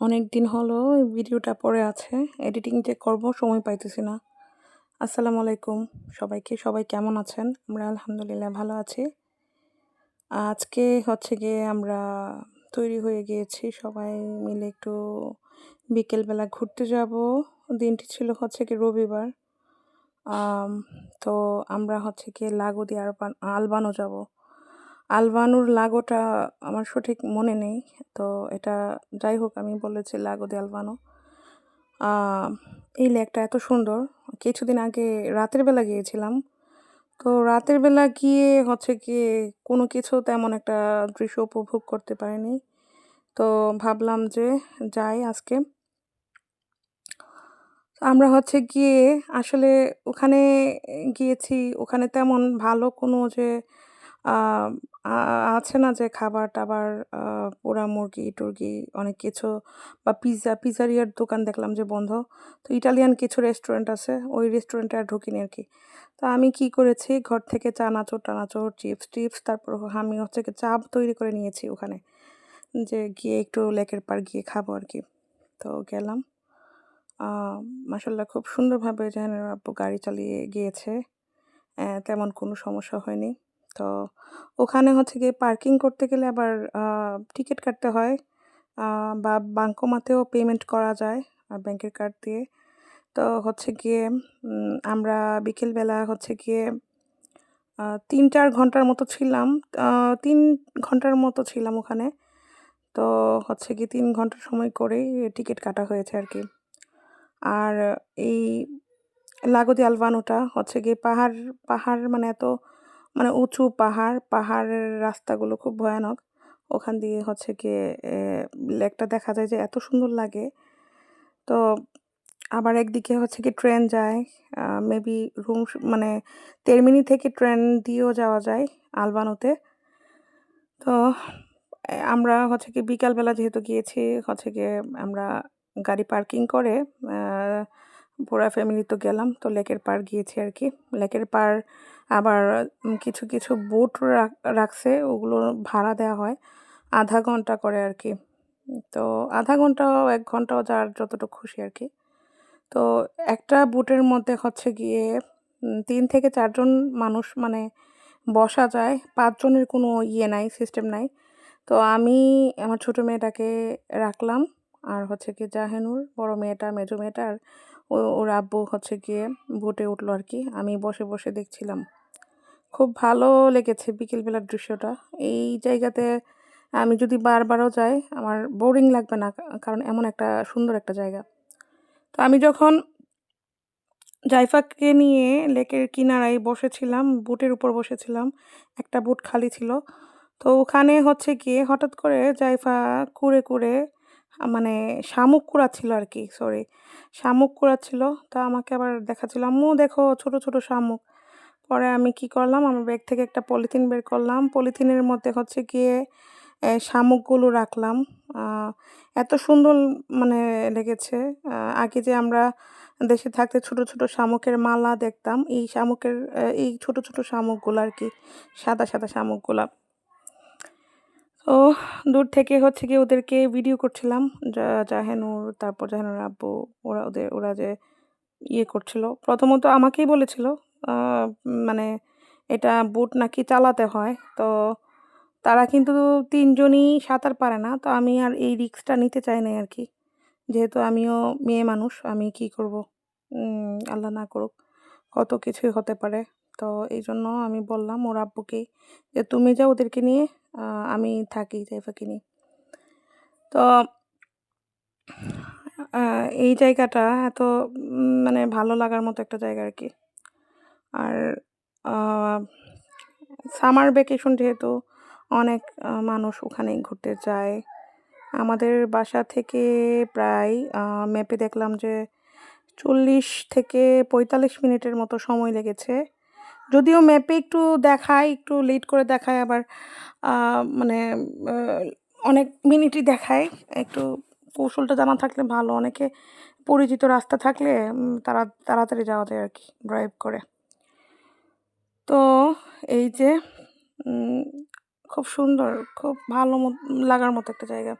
অনেক দিন হলো ভিডিওটা পড়ে আছে। এডিটিং যে করব, সময় পাইতেছি না। আসসালামু আলাইকুম। সবাইকে, সবাই কেমন আছেন? আমরা আলহামদুলিল্লাহ ভালো আছি। আজকে হচ্ছে গিয়ে আমরা তৈরি হয়ে গিয়েছি। সবাই মিলে একটু বিকেলবেলা ঘুরতে যাব। দিনটি ছিল হচ্ছে কি রবিবার। তো আমরা হচ্ছে কি লাগোদি আরবান আলবানো যাব। আলবানুর লাগোটা আমার সঠিক মনে নেই তো এটা যাই হোক আমি বলেছি লাগোদি আলবানো। আহ, এই লেকটা এত সুন্দর কিছুদিন আগে রাতের বেলা গিয়েছিলাম তো রাতের বেলা গিয়ে হচ্ছে গিয়ে কোনো কিছু তেমন একটা দৃশ্য উপভোগ করতে পারিনি তো ভাবলাম যে যাই আজকে। আমরা হচ্ছে গিয়ে আসলে ওখানে গিয়েছি ওখানে তেমন ভালো কোনো যে আছে না যে খাবার টাবার পোড়া মুরগি, টুরগি অনেক কিছু বা পিৎজা পিৎজারিয়ার দোকান দেখলাম যে বন্ধ। তো ইটালিয়ান কিছু রেস্টুরেন্ট আছে, ওই রেস্টুরেন্টে আর ঢুকিনি আর কি তো আমি কি করেছি, ঘর থেকে চা চানাচুর টানাচুর, চিপস, টিপস, তারপর আমি হচ্ছে কি চা তৈরি করে নিয়েছি ওখানে। যে গিয়ে একটু লেকের পার গিয়ে খাব আর কি তো গেলাম। মাসাল্লাহ খুব সুন্দরভাবে জাহানের আব্বু গাড়ি চালিয়ে গিয়েছে। তেমন কোনো সমস্যা হয়নি। তো ওখানে হচ্ছে গিয়ে পার্কিং করতে গেলে আবার টিকিট কাটতে হয় বা বাঙ্কোমাতেও পেমেন্ট করা যায় ব্যাংকের কার্ড দিয়ে। তো হচ্ছে গিয়ে আমরা বিকেলবেলা হচ্ছে গিয়ে তিন চার ঘণ্টার মতো ছিলাম তিন ঘণ্টার মতো ছিলাম ওখানে। তো হচ্ছে গিয়ে তিন ঘণ্টার সময় করেই টিকিট কাটা হয়েছে আর কি আর এই লাগোদি আলবানোটা হচ্ছে গিয়ে পাহাড় পাহাড় মানে এত মানে উঁচু পাহাড়, পাহাড়ের রাস্তাগুলো খুব ভয়ানক। ওখান দিয়ে হচ্ছে গিয়ে লেকটা দেখা যায় যে এত সুন্দর লাগে। তো আবার একদিকে হচ্ছে কি ট্রেন যায় মেবি রুম মানে তেরমিনি থেকে ট্রেন দিয়েও যাওয়া যায় আলবানোতে। তো আমরা হচ্ছে কি বিকালবেলা যেহেতু গিয়েছি, হচ্ছে গিয়ে আমরা গাড়ি পার্কিং করে পুরা ফ্যামিলি তো গেলাম, তো লেকের পার গিয়েছি আর কি। লেকের পার আবার কিছু কিছু বোট রাখছে, ওগুলো ভাড়া দেওয়া হয় আধা ঘণ্টা করে আর কি। তো আধা ঘন্টাও, এক ঘন্টাও যার যতটুকু খুশি আর কি। তো একটা বুটের মধ্যে হচ্ছে গিয়ে তিন থেকে চারজন মানুষ মানে বসা যায়, পাঁচজনের কোনো ইয়ে নাই সিস্টেম নাই। তো আমি, আমার ছোটো মেয়েটাকে রাখলাম। আর হচ্ছে কি জাহেনুর, বড় মেয়েটা, মেজো মেয়েটা, আর ও- ওর আব্বু হচ্ছে গিয়ে বোটে উঠল আর কি। আমি বসে বসে দেখছিলাম। খুব ভালো লেগেছে বিকেলবেলার দৃশ্যটা। এই জায়গাতে আমি যদি বারবারও যাই, আমার বোরিং লাগবে না, কারণ এমন একটা সুন্দর একটা জায়গা। তো আমি যখন জাইফাকে নিয়ে লেকের কিনারায় বসেছিলাম, বুটের উপর বসেছিলাম, একটা বুট খালি ছিল, তো ওখানে হচ্ছে গিয়ে হঠাৎ করে জাইফা কুড়ে কুড়ে মানে শামুক কুড়াচ্ছিল আর কি সরি শামুক কুড়াচ্ছিল তা আমাকে আবার দেখাচ্ছিল, আম্মু দেখো ছোট ছোট শামুক। পরে আমি কি করলাম, আমার ব্যাগ থেকে একটা পলিথিন বের করলাম। পলিথিনের মধ্যে হচ্ছে গিয়ে শামুকগুলো রাখলাম। এত সুন্দর মানে লেগেছে। আগে যে আমরা দেশে থাকতে ছোট ছোট শামুকের মালা দেখতাম, এই শামুকের এই ছোট ছোট শামুকগুলো আর কি সাদা সাদা শামুকগুলা। তো দূর থেকে হচ্ছে কি ওদেরকে ভিডিও করছিলাম। জাহেনুর, তারপর জাহেনুর আব্বু, ওরা ওদের, ওরা যে ইয়ে করছিল। প্রথমত আমাকেই বলেছিল মানে এটা বুট নাকি চালাতে হয়। তো তারা কিন্তু তিনজনই সাঁতার পারে না। তো আমি আর এই রিস্কটা নিতে চাই না আর কি। যেহেতু আমিও মেয়ে মানুষ, আমি কি করব? আল্লাহ না করুক, কত কিছুই হতে পারে। তো এই জন্য আমি বললাম ওর আব্বুকে যে, তুমি যাও ওদেরকে নিয়ে আমি থাকি জাইফাকে নিয়ে। তো এই জায়গাটা এত মানে ভালো লাগার মতো একটা জায়গা আর কি। আর সামার ভ্যাকেশন যেহেতু অনেক মানুষ ওখানে ঘুরতে যায়। আমাদের বাসা থেকে প্রায় ম্যাপে দেখলাম যে চল্লিশ থেকে পঁয়তাল্লিশ মিনিটের মতো সময় লেগেছে। যদিও ম্যাপে একটু দেখায় একটু লেট করে দেখায় আবার মানে অনেক মিনিটই দেখায় একটু কৌশলটা জানা থাকলে ভালো, অনেকে পরিচিত রাস্তা থাকলে তারা, তাড়াতাড়ি যাওয়া যায় আর কি ড্রাইভ করে। তো, এই যে খুব সুন্দর, খুব ভালো লাগার মতো একটা জায়গা।